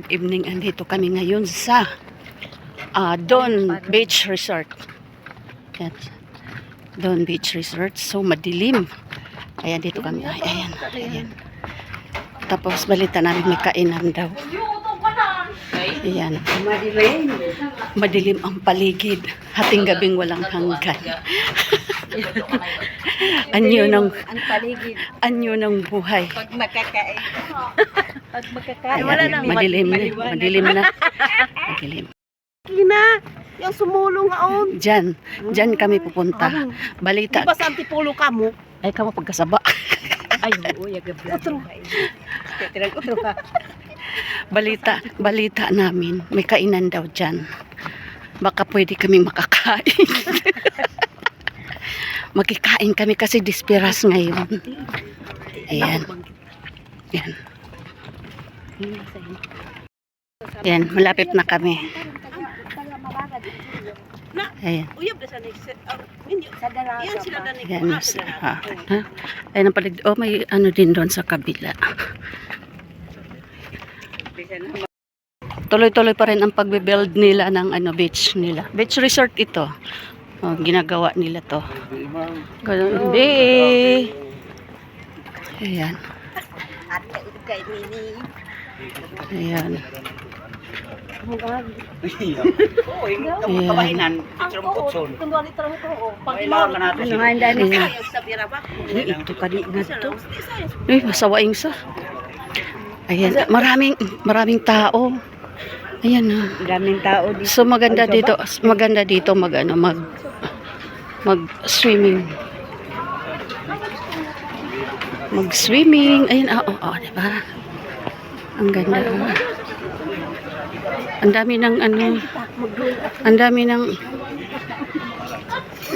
Good evening, andito kami ngayon sa ah, Don Beach Resort. Yan. Don Beach Resort. So, madilim. Ayan, dito kami. Ay, ayan, ayan. Tapos, balita namin may kainan daw. Ayan. Madilim ang paligid. Hating gabing walang hanggan. anyo ng, ang paligid. anyo ng buhay. Pag makakain. Pag makakain. Wala nang madilim na. Madilim na. Madilim. Kina, yung sumulong aon. Diyan. Diyan kami pupunta. Balita. Di ba sa antipulo ka mo? Ay, kamo pagkasaba. Ay, oo, yagab Otro. Tetirang otro ka. balita, balita namin. May kainan daw dyan. Baka pwede kami makakain. Magkikain kami kasi disperas ngayon. Ayan. Ayan. Ayan, malapit na kami. Ayan. Ayan, ha? Ayan ang palig. Oh, may ano din doon sa kabila. Tuloy-tuloy pa rin ang pagbe-build nila ng ano beach nila. Beach resort ito. Oh, ginagawa nila to. Ganun. Ayan. Kay Nini. Ayan. Ang ka natin Ano nga dani Ayan. sa bira ba? Ay, ito ka di na to. Uy, masawaing sa. Ayan, maraming maraming tao. Ayan na. Daming tao dito. So maganda dito, maganda dito mag ano, mag mag swimming. Mag swimming. Ayun, ah, oh, oh, di ba? Ang ganda. oh. Ang dami ng ano, ang dami ng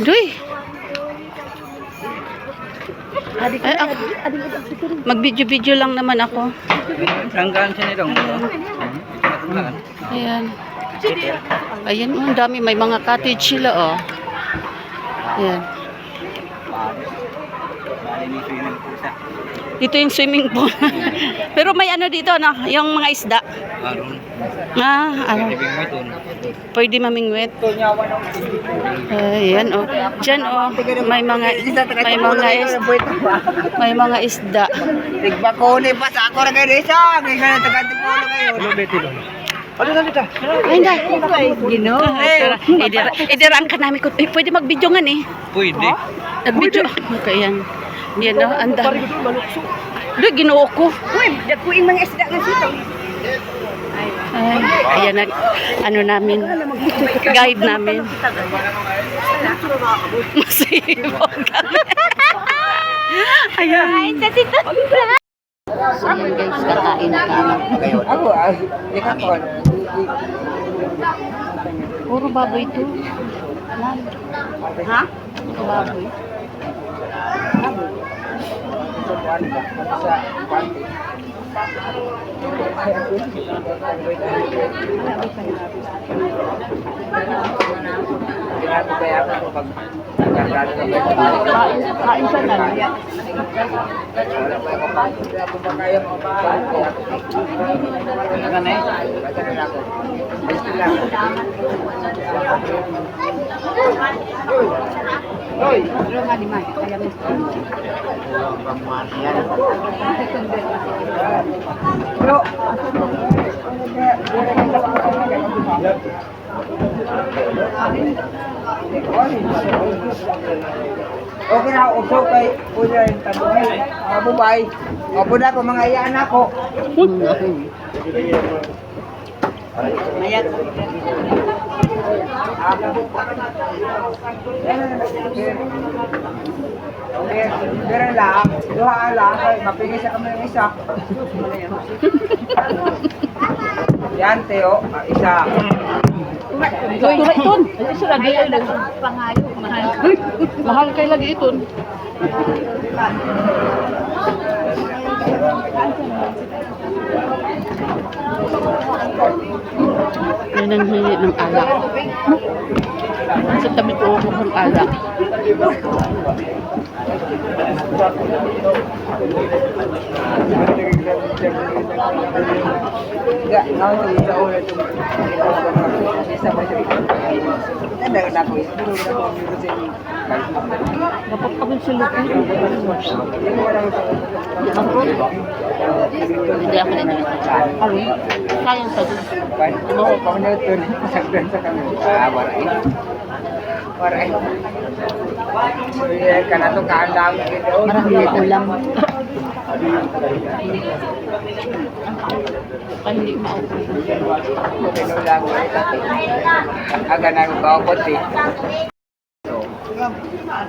Duy, ay, ako, mag-video-video lang naman ako. Hanggang siya nitong. Ayan. Ayan, oh, ang dami. May mga cottage sila, oh. Ayan. Dito yung swimming pool. Pero may ano dito, no? Yung mga isda. Aron. Ah, ano? Pwede mamingwit. Ayan, oh. Diyan, oh. May mga, may mga, is, may mga isda. Tigbakone pa sa ako na kayo isa. Ngayon na taga-tipulo kayo. Ano? Ay, hindi. Gino. Idira, idiraan ka namin. Eh, pwede mag-video nga, eh. Pwede. Nag-video. Okay, yan. Yan, oh. Ang dami. Doon, ginoo ko. Uy, dakuin mga isda ng sito. Ay, ayan na, ano namin, guide namin. Masipag kami. Ayan. So yan guys, kakain kami. Ako ah. Ko. Puro baboy to. Ha? Puro baboy. Pinatubayakan ko pag Kain, kain sa nan. Okay na, uso kay Kuya yung tabuhay. Mga bubay. Opo na ko, mga iyaan ako. Mayat. Okay, pero lang, duha lang, kay mapigil sa kami ng isa. Yan, Teo, isa. Turay iton. Ito lagi ay Pangayo. Mahal. Mahal kay lagi iton. Yan ang hingi ng alak. Sa tabi ko ako ng alak. nga, ako sa ulo ito. Sa. Dapat kami sila po. Ako? Hindi ako na Ano? Sayang sa doon. Ano ko pa niya ito sagdan sa kami. Ah, waray. Waray. Ka na to kaandam. Marami ulam. Hindi maupo. Pinulang ko ito. Aga na ko ti.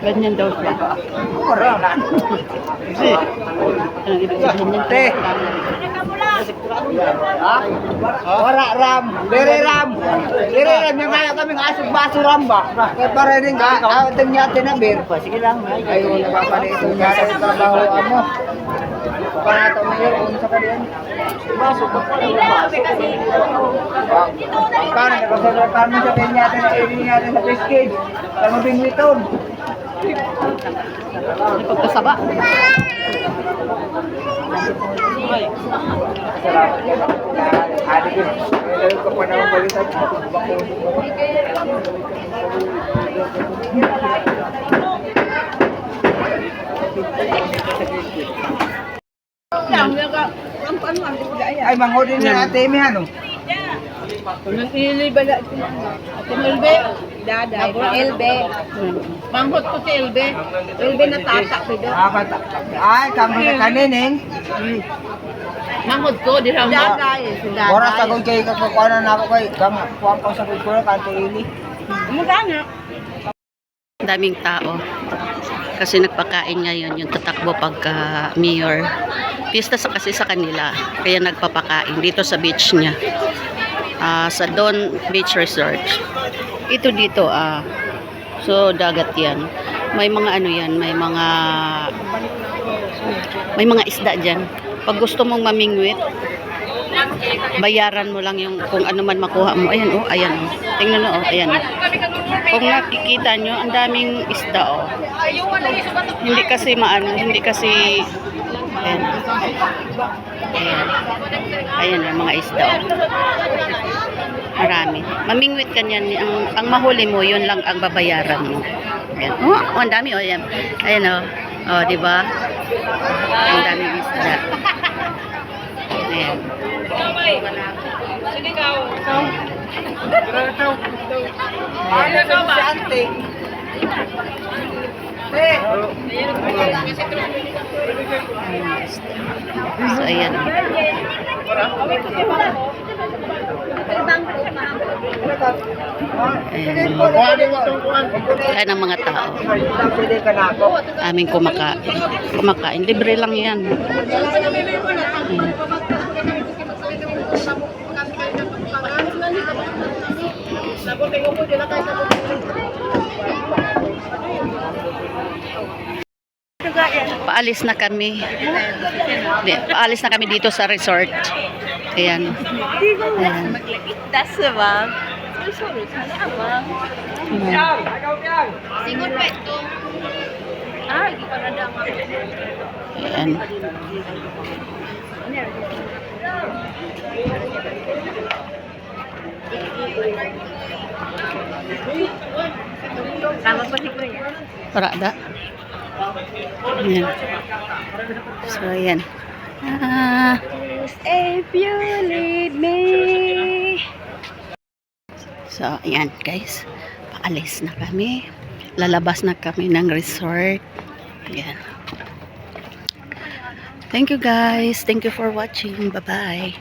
Ganyan daw siya. Ora na. Si. Sabihin niya? Te. Ha? Ora ram. Dere ram. Dere ram yung kaya kaming asog baso ram ba? Kaya para rin ka. Ating niya tinabir. Sige lang. Ay, wala pa pala ito niya sa trabaho mo. Para ito mayor kung sa kalian. Baso. Paano na kasi paano sa kanya natin sa area natin sa package. Sa mabing witon. May pagkasaba. Ay, manghodin na natin mi ano. Unang ili ba na? Ate Elbe? Daday. Elbe. Manghot ko si Elbe. Elbe na tatak ko doon. Ah, bata. Ay, kamo na kanining. Manghot ko, di lang. Daday. Si Daday. Oras ako kay kakukuha na ako kay kang kuwang ko sa kultura kanto ili. Magana. daming tao. Kasi nagpakain ngayon yung tatakbo pagka mayor. Pista sa kasi sa kanila. Kaya nagpapakain dito sa beach niya. Ah, sa Don Beach Resort. Ito dito ah. So dagat 'yan. May mga ano 'yan, may mga may mga isda diyan. Pag gusto mong mamingwit, bayaran mo lang yung kung ano man makuha mo. Ayan oh, ayan oh. Tingnan mo oh, ayan. Kung nakikita nyo, ang daming isda oh. Hindi kasi maano, hindi kasi ayan. Ayan. Ayan ang mga isda oh. Marami. Mamingwit ka niyan. Ang, ang mahuli mo, yun lang ang babayaran mo. Ayan. Oh, oh, ang dami oh. Ayan, ayan oh. Oh, di ba? Ang daming isda. Ayan. Ano sa ante? Eh, So, ayan. Ayan. Ang mga tao. Aming kumakain. Kumakain. Libre lang yan. Ayan. Paalis na kami. Di, paalis na kami dito sa resort. Ayan. Ayan. Das ba? Singon pa ito. Ah. Ayan. Tama pa si Kuya. Parada. Ayan. So, ayan. Ah, If you lead me. so, ayan guys. Paalis na kami. Lalabas na kami ng resort. Ayan. Thank you guys. Thank you for watching. Bye-bye.